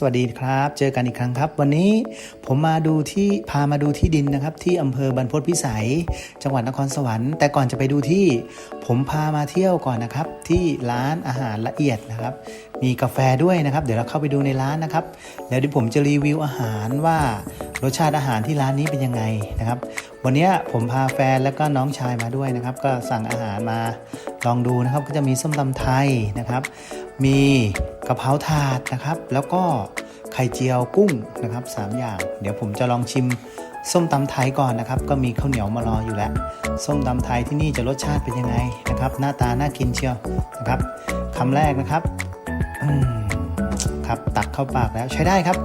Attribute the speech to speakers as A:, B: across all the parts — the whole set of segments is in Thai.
A: สวัสดีครับ เจอกันอีกครั้งครับ วันนี้ผมมาดูที่พามาดูที่ดินนะครับ ที่อำเภอบรรพตพิสัย จังหวัดนครสวรรค์แต่ก่อนจะไปดูที่ ผมพามาเที่ยวก่อนนะครับ ที่ร้านอาหารละเอียดนะครับ มีกาแฟด้วยนะครับ เดี๋ยวเราเข้าไปดูในร้านนะครับ แล้วเดี๋ยวผมจะรีวิวอาหารว่ารสชาติอาหารที่ร้านนี้เป็นยังไงนะครับ วันนี้ผมพาแฟนแล้วก็น้องชายมาด้วยนะครับ ก็สั่งอาหารมาลองดูนะครับก็จะมีส้มตำไทยนะครับ มีกะเพราถาดนะครับ แล้วก็ไข่เจียวกุ้งนะครับสามอย่าง เดี๋ยวผมจะลองชิมส้มตำไทยก่อนนะครับ ก็มีข้าวเหนียวมารออยู่แล้ว ส้มตำไทยที่นี่จะรสชาติเป็นยังไงนะครับ หน้าตาน่ากินเชียวนะครับคำแรกนะครับครับตักเข้าปากแล้วใช้ได้ครับ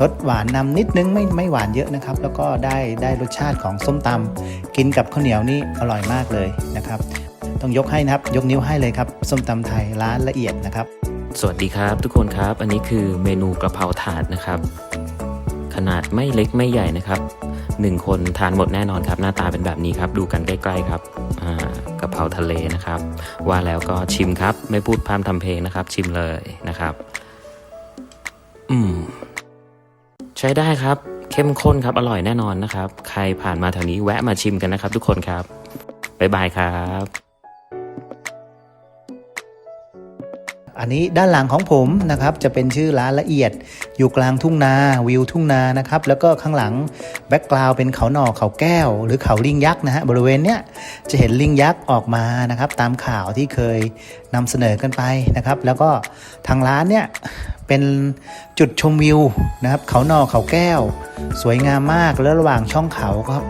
A: รสหวานนำนิดนึงไม่ไม่หวานเยอะนะครับ แล้วก็ได้ได้รสชาติของส้มตำกินกับข้าวเหนียวนี่อร่อยมากเลยนะครับ ต้องยกให้นะครับ ยกนิ้วให้เลยครับ ส้มตำไทยร้านละเอียดนะครับ
B: สวัสดีครับทุกคนครับ อันนี้คือเมนูกระเพราถาดนะครับ ขนาดไม่เล็กไม่ใหญ่นะครับหนึ่งคนทานหมดแน่นอนครับ หน้าตาเป็นแบบนี้ครับ ดูกันใกล้ ๆ ครับกระเพราทะเลนะครับ ว่าแล้วก็ชิมครับ ไม่พูดพร่ำทำเพลงนะครับ ชิมเลยนะครับ อืม ใช้ได้ครับ เข้มข้นครับ อร่อยแน่นอนนะครับ ใครผ่านมาแถวนี้แวะมาชิมกันนะครับ ทุกคนครับบ๊ายบายครับ
A: อันนี้ด้านหลังของผมนะครับจะเป็นชื่อร้านละเอียดอยู่กลางทุ่งนาวิวทุ่งนานะครับแล้วก็ข้างหลังแบ็กกราวเป็นเขาหน่อเขาแก้ว หรือเขาลิงยักษ์นะฮะบริเวณเนี้ยจะเห็นลิงยักษ์ออกมานะครับตามข่าวที่เคยนำเสนอกันไปนะครับแล้วก็ทางร้านเนี่ยเป็นจุดชมวิวนะครับ เขาหน่อเขาแก้ว สวยงามมากแล้วระหว่างช่องเขาครับ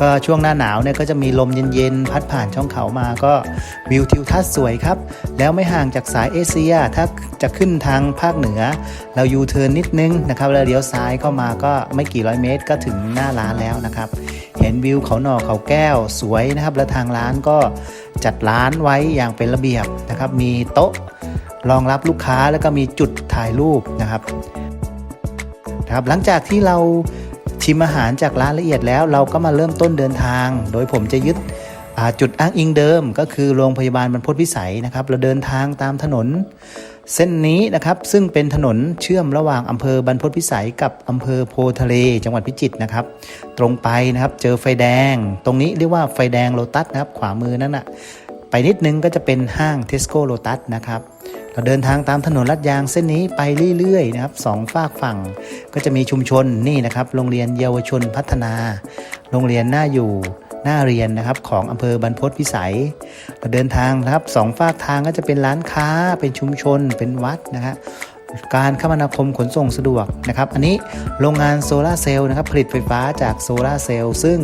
A: ก็ช่วงหน้าหนาวเนี่ยก็จะมีลมเย็นๆ พัดผ่านช่องเขามาก็วิวทิวทัศน์สวยครับ แล้วไม่ห่างจากสายเอเชีย ถ้าจะขึ้นทางภาคเหนือ เรายูเทิร์นนิดนึงนะครับ แล้วเลี้ยวซ้ายเข้ามาก็ไม่กี่ร้อยเมตรก็ถึงหน้าร้านแล้วนะครับ เห็นวิวเขาหน่อเขาแก้วสวยนะครับ และทางร้านก็จัดร้านไว้อย่างเป็นระเบียบนะครับ มีโต๊ะ รองรับลูกค้าแล้วก็มีจุดถ่ายรูปนะครับนะครับหลังจากที่เราชิมอาหารจากร้านละเอียดแล้ว เราก็มาเริ่มต้นเดินทาง โดยผมจะยึดจุดอ้างอิงเดิม ก็คือโรงพยาบาลบรรพตวิสัยนะครับ เราเดินทางตามถนน เส้นนี้นะครับซึ่งเป็นถนนเชื่อมระหว่างอำเภอบรรพตวิสัยกับอำเภอโพทะเล จังหวัดพิจิตรนะครับ ตรงไปนะครับเจอไฟแดง ตรงนี้เรียกว่าไฟแดงโลตัสนะครับขวามือนั่นนะไปนิดนึงก็จะเป็นห้างเทสโก้โลตัสนะครับ เราเดินทางตามถนนลาดยางเส้นนี้ไปเรื่อยๆนะครับสองฝากฝั่งก็จะมีชุมชนนี่นะครับ โรงเรียนเยาวชนพัฒนา โรงเรียนหน้าอยู่หน้าเรียนนะครับของอำเภอบรรพตพิสัย เราเดินทางนะครับสองฝากทางก็จะเป็นร้านค้าเป็นชุมชนเป็นวัดนะครับ การคมนาคมขนส่งสะดวกนะครับ อันนี้โรงงานโซลาเซลล์นะครับผลิตไฟฟ้าจากโซลาเซลล์ซึ่ง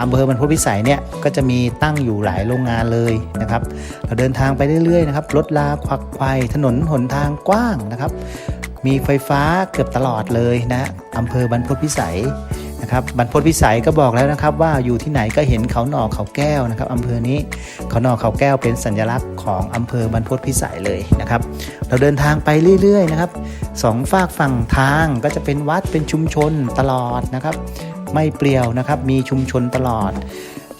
A: อำเภอบรรพตพิสัยเนี่ยก็จะมีตั้งอยู่หลายโรงงานเลยนะครับเราเดินทางไปเรื่อยๆนะครับรถลาควักไขว่ถนนหนทางกว้างนะครับ มีไฟฟ้าเกือบตลอดเลยนะอำเภอบรรพตพิสัย นะครับบรรพตพิสัยก็บอกแล้วนะครับ ว่าอยู่ที่ไหนก็เห็นเขาหน่อเขาแก้วนะครับอำเภอนี้เขาหน่อเขาแก้วเป็นสัญลักษณ์ของอำเภอบรรพตพิสัยเลยนะครับ เราเดินทางไปเรื่อยๆนะครับสองฝากฝั่งทางก็จะเป็นวัดเป็นชุมชนตลอดนะครับ ไม่เปลี่ยวนะครับมีชุมชนตลอด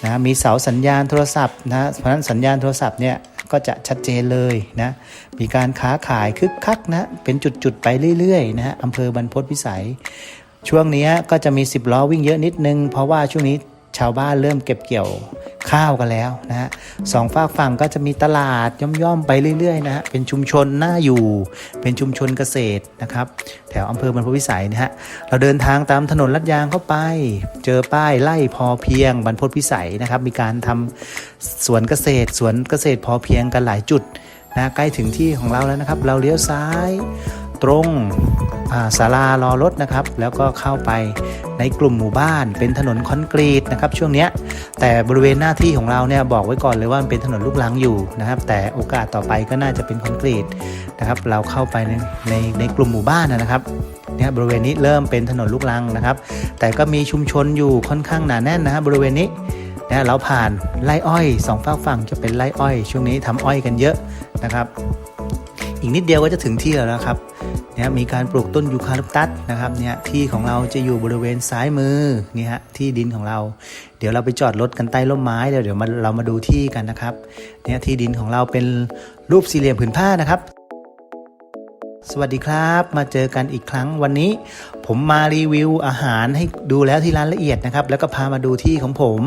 A: นะมีเสาสัญญาณโทรศัพท์นะเพราะฉะนั้นสัญญาณโทรศัพท์เนี่ยก็จะชัดเจนเลยนะ มีการค้าขายคึกคักนะ เป็นจุดๆไปเรื่อยๆนะฮะอำเภอบรรพตพิสัย ช่วงนี้ก็จะมี 10 ล้อวิ่งเยอะนิดนึง เพราะว่าช่วงนี้ชาวบ้านเริ่มเก็บเกี่ยวข้าวกันแล้วนะฮะสองฝากฝั่งก็จะมีตลาดย่อมๆไปเรื่อยๆนะฮะเป็นชุมชนน่าอยู่ เป็นชุมชนเกษตรนะครับ แถวอำเภอบรรพวิสัยนะฮะเราเดินทางตามถนนลาดยางเข้าไป เจอป้ายไล่พอเพียงบรรพวิสัยนะครับ มีการทำสวนเกษตรสวนเกษตรพอเพียงกันหลายจุดนะใกล้ถึงที่ของเราแล้วนะครับ เราเลี้ยวซ้าย ตรงศาลารอรถนะครับ แล้วก็เข้าไปในกลุ่มหมู่บ้าน เป็นถนนคอนกรีตนะครับช่วงนี้แต่บริเวณหน้าที่ของเราเนี่ยบอกไว้ก่อนเลยว่ามันเป็นถนนลูกรังอยู่นะครับ แต่โอกาสต่อไปก็น่าจะเป็นคอนกรีตนะครับ เราเข้าไปในในในกลุ่มหมู่บ้านนะครับเนี่ยบริเวณนี้เริ่มเป็นถนนลูกรังนะครับ แต่ก็มีชุมชนอยู่ค่อนข้างหนาแน่นนะครับบริเวณนี้เนี่ยเราผ่านไร่อ้อยสองฝากฝั่งจะเป็นไร่อ้อย ช่วงนี้ทำอ้อยกันเยอะนะครับ อีกนิดเดียวก็จะถึงที่แล้วนะครับเนี่ยมีการปลูกต้นยูคาลิปตัสนะครับเนี่ยที่ของเราจะอยู่บริเวณซ้ายมือนี่ฮะที่ดินของเรา เดี๋ยวเราไปจอดรถกันใต้ร่มไม้เดี๋ยวเดี๋ยวมาเรามาดูที่กันนะครับเนี่ยที่ดินของเราเป็นรูปสี่เหลี่ยมผืนผ้านะครับ สวัสดีครับ มาเจอกันอีกครั้งวันนี้ ผมมารีวิวอาหารให้ดูแล้วที่ร้านละเอียดนะครับ แล้วก็พามาดูที่ของผม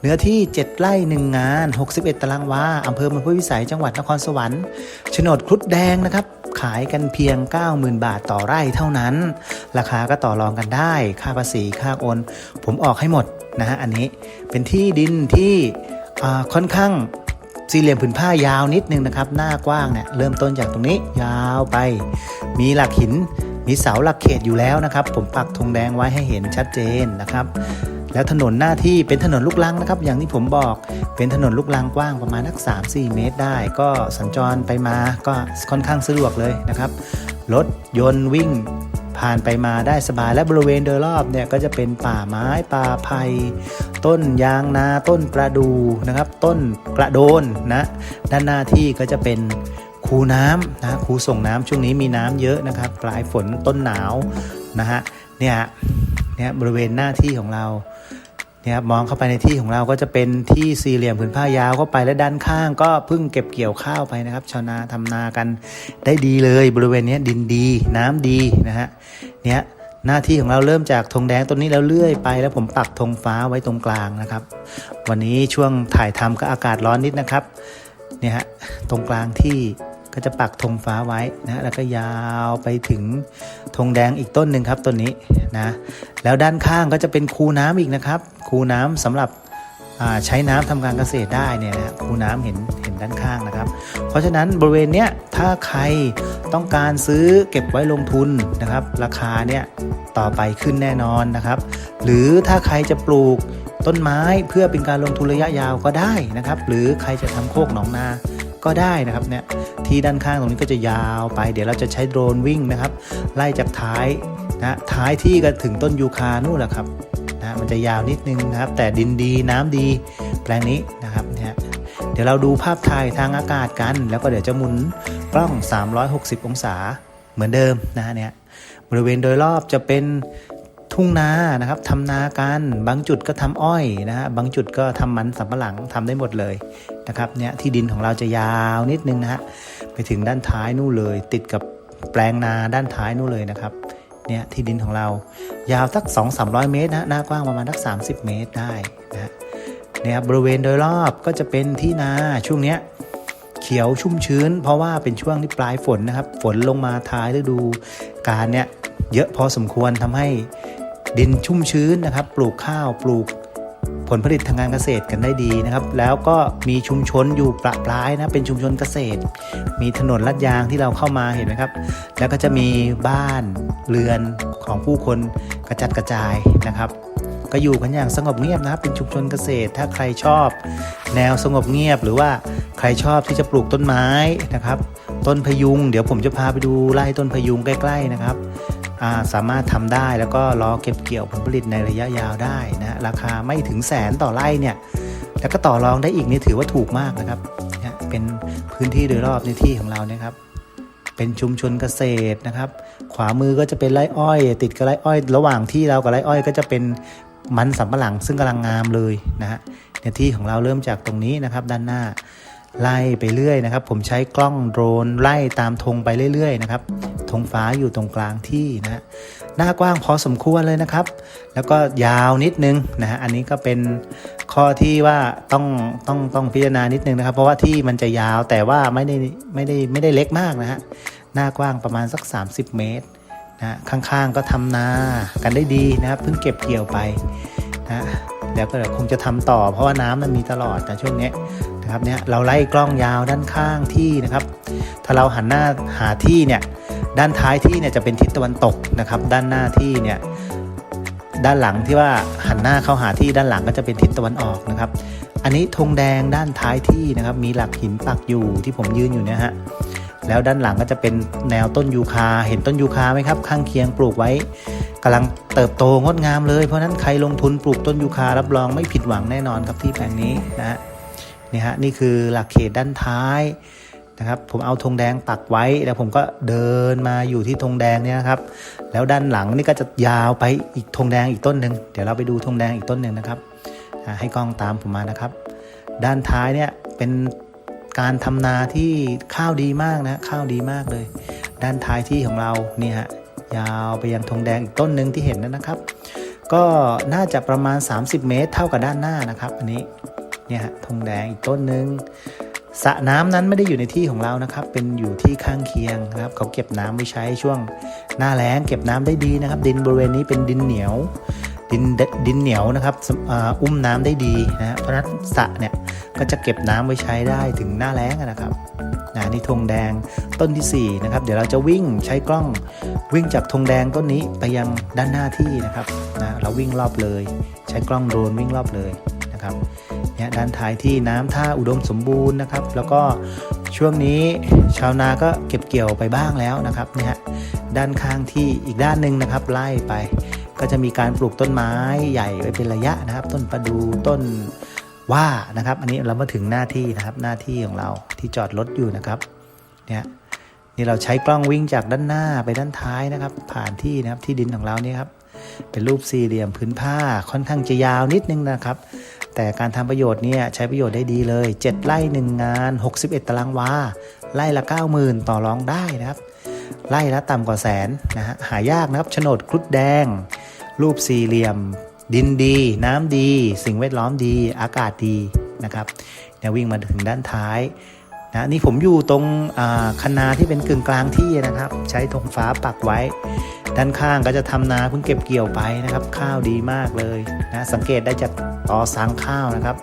A: เนื้อที่ 7 ไร่1งาน 61 ตารางวาอำเภอมันพุวิสัยจังหวัดนครสวรรค์โฉนดครุฑแดงนะครับ ขายกันเพียง 90,000 บาทต่อไร่เท่านั้น ราคาก็ต่อรองกันได้ ค่าภาษีค่าโอน ผมออกให้หมดนะฮะอันนี้เป็นที่ดินที่ค่อนข้าง สี่เหลี่ยมผืนผ้ายาวนิดนึงนะครับ หน้ากว้างเนี่ยเริ่มต้นจากตรงนี้ยาวไป มีหลักหิน มีเสาหลักเขตอยู่แล้วนะครับ ผมปักธงแดงไว้ให้เห็นชัดเจนนะครับ แล้วถนนหน้าที่เป็นถนนลูกลังนะครับ อย่างที่ผมบอกเป็นถนนลูกลังกว้างประมาณนัก 3-4 เมตรได้ ก็สัญจรไปมาก็ค่อนข้างสะดวกเลยนะครับรถยนต์วิ่ง ผ่านไปมาได้สบายและบริเวณโดยรอบเนี่ยก็จะเป็นป่าไม้ป่าไผ่ต้นยางนาต้นประดูนะครับ ต้นกระโดนนะด้านหน้าที่ก็จะเป็นคูน้ำนะคูส่งน้ำช่วงนี้มีน้ำเยอะนะครับ ปลายฝนต้นหนาวนะฮะเนี่ยเนี่ยบริเวณหน้าที่ของเรา ครับมองเข้าไปในที่ของเราก็จะเป็นที่สี่เหลี่ยมผืนผ้ายาวเข้าไปและด้านข้างก็พิ่งเก็บเกี่ยวข้าวไปนะครับ ชาวนาทำนากันได้ดีเลยบริเวณนี้ดินดีน้ำดีนะฮะเนี่ยหน้าที่ของเราเริ่มจากธงแดงต้นนี้แล้วเลื่อยไป แล้วผมปักธงฟ้าไว้ตรงกลางนะครับ วันนี้ช่วงถ่ายทำก็อากาศร้อนนิดนะครับเนี่ยฮะตรงกลางที่ ก็จะปักธงฟ้าไว้นะแล้วก็ยาวไปถึงธงแดงอีกต้นหนึ่งครับต้นนี้นะแล้วด้านข้างก็จะเป็นคูน้ำอีกนะครับคูน้ำสำหรับใช้น้ำทำการเกษตรได้เนี่ยนะคูน้ำเห็นเห็นด้านข้างนะครับ เพราะฉะนั้นบริเวณเนี้ยถ้าใครต้องการซื้อเก็บไว้ลงทุนนะครับ ราคาเนี่ยต่อไปขึ้นแน่นอนนะครับ หรือถ้าใครจะปลูกต้นไม้เพื่อเป็นการลงทุนระยะยาวก็ได้นะครับ หรือใครจะทำโคกหนองนา ก็ได้นะครับเนี่ยที่ด้านข้างตรงนี้ก็จะยาวไป เดี๋ยวเราจะใช้โดรนวิ่งนะครับ ไล่จากท้ายนะท้ายที่ก็ถึงต้นยูคานู่นแหละครับนะมันจะยาวนิดนึงนะครับ แต่ดินดีน้ำดีแปลงนี้นะครับเนี่ยเดี๋ยวเราดูภาพถ่ายทางอากาศกัน แล้วก็เดี๋ยวจะหมุนกล้อง 360 องศาเหมือนเดิมนะฮะเนี่ยบริเวณโดยรอบจะเป็น ทุ่งนานะครับทำนากันบางจุดก็ทำอ้อยนะฮะบางจุดก็ทำมันสำปะหลังทำได้หมดเลยนะครับเนี่ยที่ดินของเราจะยาวนิดนึงนะฮะไปถึงด้านท้ายนู่นเลย ติดกับแปลงนาด้านท้ายนู่นเลยนะครับเนี่ยที่ดินของเรายาวสัก 2-300 เมตรนะหน้ากว้างประมาณสัก 30 เมตรได้นะฮะเนี่ยครับบริเวณโดยรอบก็จะเป็นที่นาช่วงเนี้ยเขียวชุ่มชื้น เพราะว่าเป็นช่วงที่ปลายฝนนะครับ ฝนลงมาท้ายฤดูกาลเนี่ยเยอะพอสมควรทำให้ ดินชุ่มชื้นนะครับ ปลูกข้าวปลูกผลผลิตทางการเกษตรกันได้ดีนะครับ แล้วก็มีชุมชนอยู่ประปรายนะเป็นชุมชนเกษตร มีถนนลาดยางที่เราเข้ามาเห็นไหมครับ แล้วก็จะมีบ้านเรือนของผู้คนกระจัดกระจายนะครับ ก็อยู่กันอย่างสงบเงียบนะครับ เป็นชุมชนเกษตร ถ้าใครชอบ แนวสงบเงียบ หรือว่าใครชอบที่จะปลูกต้นไม้นะครับ ต้นพยุง เดี๋ยวผมจะพาไปดูไร่ต้นพยุงใกล้ ๆนะครับ สามารถทำได้แล้วก็รอเก็บเกี่ยวผลผลิตในระยะยาวได้นะราคาไม่ถึงแสนต่อไร่เนี่ยแล้วก็ต่อรองได้อีกนี่ถือว่าถูกมากนะครับเนี่ยเป็นพื้นที่โดยรอบในที่ของเรานะครับ เป็นชุมชนเกษตรนะครับ ขวามือก็จะเป็นไร่อ้อย ติดกับไร่อ้อย ระหว่างที่เรากับไร่อ้อยก็จะเป็นมันสำปะหลังซึ่งกำลังงามเลยนะฮะในที่ของเราเริ่มจากตรงนี้นะครับด้านหน้า ไล่ไปเรื่อยนะครับ ผมใช้กล้องโดรนไล่ตามธงไปเรื่อยๆนะครับธงฟ้าอยู่ตรงกลางที่นะหน้ากว้างพอสมควรเลยนะครับ แล้วก็ยาวนิดนึงนะฮะอันนี้ก็เป็นข้อที่ว่าต้องต้องต้องพิจารณานิดนึงนะครับ เพราะว่าที่มันจะยาวแต่ว่าไม่ได้ไม่ได้ไม่ได้เล็กมากนะฮะหน้ากว้างประมาณสัก 30 เมตรนะข้างๆก็ทำนากันได้ดีนะครับเพิ่งเก็บเกี่ยวไปนะแล้วก็คงจะทำต่อเพราะว่าน้ำมันมีตลอดแต่ช่วงนี้ นะครับเนี่ยเราไล่กล้องยาวด้านข้างที่นะครับ ถ้าเราหันหน้าหาที่เนี่ยด้านท้ายที่เนี่ยจะเป็นทิศตะวันตกนะครับ ด้านหน้าที่เนี่ยด้านหลังที่ว่าหันหน้าเข้าหาที่ด้านหลังก็จะเป็นทิศตะวันออกนะครับ อันนี้ธงแดงด้านท้ายที่นะครับ มีหลักหินปักอยู่ที่ผมยืนอยู่เนี่ยฮะแล้วด้านหลังก็จะเป็นแนวต้นยูคา เห็นต้นยูคาไหมครับ ข้างเคียงปลูกไว้กำลังเติบโตงดงามเลย เพราะฉะนั้นใครลงทุนปลูกต้นยูคารับรองไม่ผิดหวังแน่นอนครับที่แปลงนี้นะฮะ นี่ฮะนี่คือหลักเขตด้านท้ายนะครับผมเอาธงแดงปักไว้แล้วผมก็เดินมาอยู่ที่ธงแดงเนี่ยนะครับ แล้วด้านหลังนี่ก็จะยาวไปอีกธงแดงอีกต้นหนึ่งเดี๋ยวเราไปดูธงแดงอีกต้นหนึ่งนะครับให้กล้องตามผมมานะครับ ด้านท้ายเนี่ยเป็นการทำนาที่ข้าวดีมากนะข้าวดีมากเลย ด้านท้ายที่ของเรานี่ฮะยาวไปยังธงแดงอีกต้นหนึ่งที่เห็นนั้นนะครับ ก็น่าจะประมาณ 30 เมตร เท่ากับด้านหน้านะครับ อันนี้ เนี่ยฮะธงแดงอีกต้นหนึ่งสระน้ำนั้นไม่ได้อยู่ในที่ของเรานะครับ เป็นอยู่ที่ข้างเคียงนะครับ เขาเก็บน้ำไว้ใช้ช่วงหน้าแล้งเก็บน้ำได้ดีนะครับ ดินบริเวณนี้เป็นดินเหนียว ดินดินเหนียวนะครับอ,อุ้มน้ำได้ดีนะฮะเพราะนั้นสระเนี่ยก็จะเก็บน้ำไว้ใช้ได้ถึงหน้าแล้งนะครับนะนี่ธงแดงต้นที่สี่นะครับ เดี๋ยวเราจะวิ่งใช้กล้องวิ่งจากธงแดงต้นนี้ไปยังด้านหน้าที่นะครับนะเราวิ่งรอบเลย ใช้กล้องโดรนวิ่งรอบเลยนะครับ เนี่ยด้านท้ายที่น้ำท่าอุดมสมบูรณ์นะครับ แล้วก็ช่วงนี้ชาวนาก็เก็บเกี่ยวไปบ้างแล้วนะครับเนี่ยฮะด้านข้างที่อีกด้านหนึ่งนะครับไล่ไป ก็จะมีการปลูกต้นไม้ใหญ่ไว้เป็นระยะนะครับ ต้นประดูต้นว่านะครับ อันนี้เรามาถึงหน้าที่นะครับหน้าที่ของเราที่จอดรถอยู่นะครับเนี่ยนี่เราใช้กล้องวิ่งจากด้านหน้าไปด้านท้ายนะครับ ผ่านที่นะครับที่ดินของเราเนี่ยครับเป็นรูปสี่เหลี่ยมพื้นผ้าค่อนข้างจะยาวนิดนึงนะครับ แต่การทำประโยชน์เนี่ยใช้ประโยชน์ได้ดีเลย 7 ไร่หนึ่งงาน 61 ตารางวา ไร่ละ 90,000 ต่อรองได้นะครับ ไร่ละต่ำกว่าแสนนะฮะหายากนะครับโฉนดครุฑแดง รูปสี่เหลี่ยม ดินดี น้ำดี สิ่งแวดล้อมดี อากาศดีนะครับเนี่ยวิ่งมาถึงด้านท้ายนะนี่ผมอยู่ตรงคนาที่เป็นกึ่งกลางที่นะครับ ใช้ธงฟ้าปักไว้ ด้านข้างก็จะทำนาเพิ่งเก็บเกี่ยวไปนะครับ ข้าวดีมากเลยนะสังเกตได้จากต่อสังข้าวนะครับ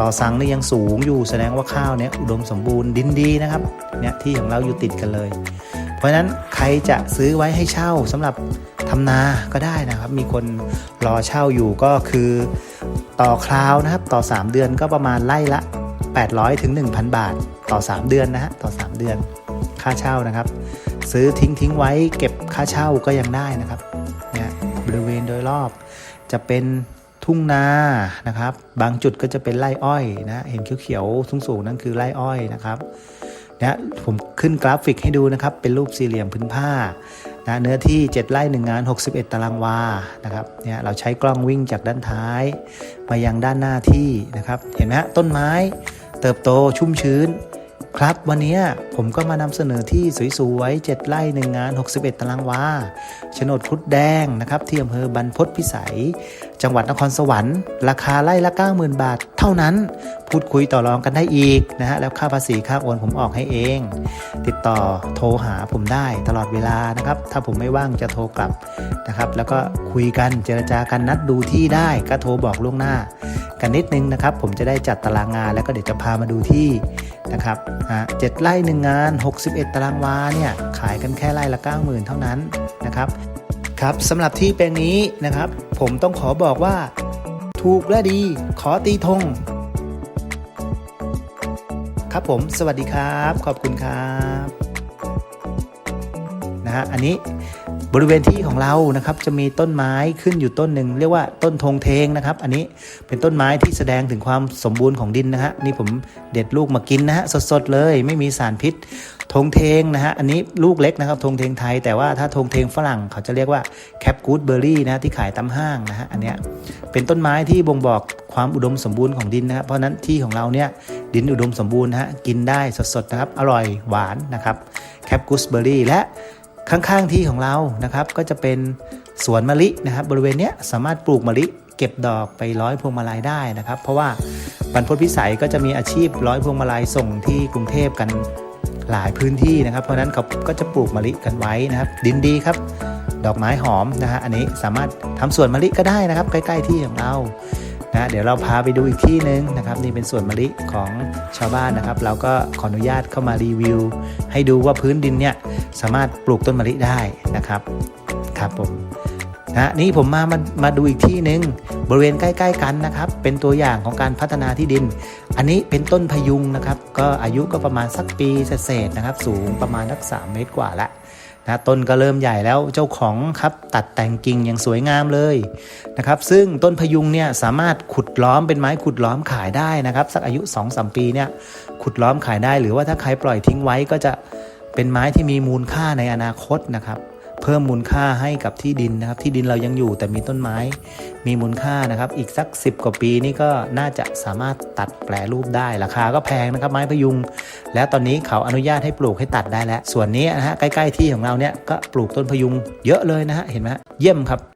A: ต่อสังนี่ยังสูงอยู่แสดงว่าข้าวเนี่ยอุดมสมบูรณ์ดินดีนะครับเนี่ยที่ของเราอยู่ติดกันเลย เพราะฉะนั้นใครจะซื้อไว้ให้เช่าสำหรับทำนาก็ได้นะครับ มีคนรอเช่าอยู่ก็คือต่อคราวนะครับต่อ 3 เดือนก็ประมาณไล่ละ 800ถึง1,000 บาท ต่อ 3 เดือนนะฮะต่อ 3 เดือนค่าเช่านะครับ ซื้อทิ้งทิ้งไว้เก็บค่าเช่าก็ยังได้นะครับเนี่ยบริเวณโดยรอบจะเป็นทุ่งนานะครับ บางจุดก็จะเป็นไร่อ้อยนะเห็นเขียวๆสูงๆนั่นคือไร่อ้อยนะครับนะผมขึ้นกราฟิกให้ดูนะครับ เป็นรูปสี่เหลี่ยมพื้นผ้านะเนื้อที่ 7 ไร่1งาน 61 ตารางวานะครับเนี่ยเราใช้กล้องวิ่งจากด้านท้าย มายังด้านหน้าที่นะครับ เห็นไหมฮะต้นไม้เติบโตชุ่มชื้น ครับ วันนี้ผมก็มานำเสนอที่สวยๆ 7 ไร่หนึ่งงาน 61 ตารางวาโฉนดครุฑแดงนะครับที่อำเภอบรรพตพิสัยจังหวัดนครสวรรค์ ราคาไร่ละ 90,000 บาท เท่านั้น พูดคุยต่อรองกันได้อีกนะฮะ แล้วค่าภาษีค่าโอนผมออกให้เอง ติดต่อโทรหาผมได้ตลอดเวลานะครับ ถ้าผมไม่ว่างจะโทรกลับนะครับ แล้วก็คุยกันเจรจากันนัดดูที่ได้ก็โทรบอกล่วงหน้า กันนิดนึงนะครับ ผมจะได้จัดตารางงานแล้วก็เดี๋ยวจะพามาดูที่นะครับอ่าเจ็ดไร่หนึ่งงาน 61 ตารางวาเนี่ยขายกันแค่ไร่ละ 90,000 เท่านั้นนะครับ ครับสำหรับที่แปลงนี้นะครับ ผมต้องขอบอกว่า ถูกและดีขอตีธงครับผม สวัสดีครับ ขอบคุณครับนะฮะอันนี้ บริเวณที่ของเรานะครับจะมีต้นไม้ขึ้นอยู่ต้นหนึ่งเรียกว่าต้นธงเทงนะครับ อันนี้เป็นต้นไม้ที่แสดงถึงความสมบูรณ์ของดินนะฮะนี่ผมเด็ดลูกมากินนะฮะสดๆเลย ไม่มีสารพิษธงเทงนะฮะอันนี้ลูกเล็กนะครับธงเทงไทย แต่ว่าถ้าธงเทงฝรั่งเขาจะเรียกว่าแคปกูดเบอร์รี่นะที่ขายตามห้างนะฮะอันเนี้ยเป็นต้นไม้ที่บ่งบอกความอุดมสมบูรณ์ของดินนะครับเพราะนั้นที่ของเราเนี่ยดินอุดมสมบูรณ์นะฮะกินได้สดๆนะครับอร่อยหวานนะครับแคปกูดเบอร์รี่และ ข้างๆที่ของเรานะครับก็จะเป็นสวนมะลินะครับ บริเวณเนี้ยสามารถปลูกมะลิเก็บดอกไปร้อยพวงมาลัยได้นะครับ เพราะว่าบรรพตพิสัยก็จะมีอาชีพร้อยพวงมาลัยส่งที่กรุงเทพกันหลายพื้นที่นะครับ เพราะฉะนั้นเขาก็จะปลูกมะลิกันไว้นะครับ ดินดีครับ ดอกไม้หอมนะฮะอันนี้สามารถทำสวนมะลิก็ได้นะครับ ใกล้ ๆที่ของเรา นะเดี๋ยวเราพาไปดูอีกที่หนึ่งนะครับนี่เป็นสวนมะลิของชาวบ้านนะครับ เราก็ขออนุญาตเข้ามารีวิว ให้ดูว่าพื้นดินเนี่ยสามารถปลูกต้นมะลิได้นะครับครับผมนะนี่ผมมามามาดูอีกที่หนึ่งบริเวณใกล้ ๆ กันนะครับ เป็นตัวอย่างของการพัฒนาที่ดิน อันนี้เป็นต้นพยุงนะครับ ก็อายุก็ประมาณสักปีเศษนะครับ สูงประมาณสัก3เมตรกว่าละ นะต้นก็เริ่มใหญ่แล้วเจ้าของครับตัดแต่งกิ่งอย่างสวยงามเลยนะครับซึ่งต้นพยุงเนี่ยสามารถขุดล้อมเป็นไม้ขุดล้อมขายได้นะครับสักอายุ2-3ปีเนี่ยขุดล้อมขายได้ หรือว่าถ้าใครปล่อยทิ้งไว้ก็จะเป็นไม้ที่มีมูลค่าในอนาคตนะครับ เพิ่มมูลค่าให้กับที่ดินนะครับ ที่ดินเรายังอยู่แต่มีต้นไม้ มีมูลค่านะครับ อีกสัก 10 กว่าปีนี่ก็น่าจะสามารถตัดแปลรูปได้ ราคาก็แพงนะครับ ไม้พยุง แล้วตอนนี้เขาอนุญาตให้ปลูกให้ตัดได้แล้ว ส่วนนี้นะฮะใกล้ ๆ ที่ของเราเนี่ยก็ปลูกต้นพยุงเยอะเลยนะฮะเห็นไหมเยี่ยมครับ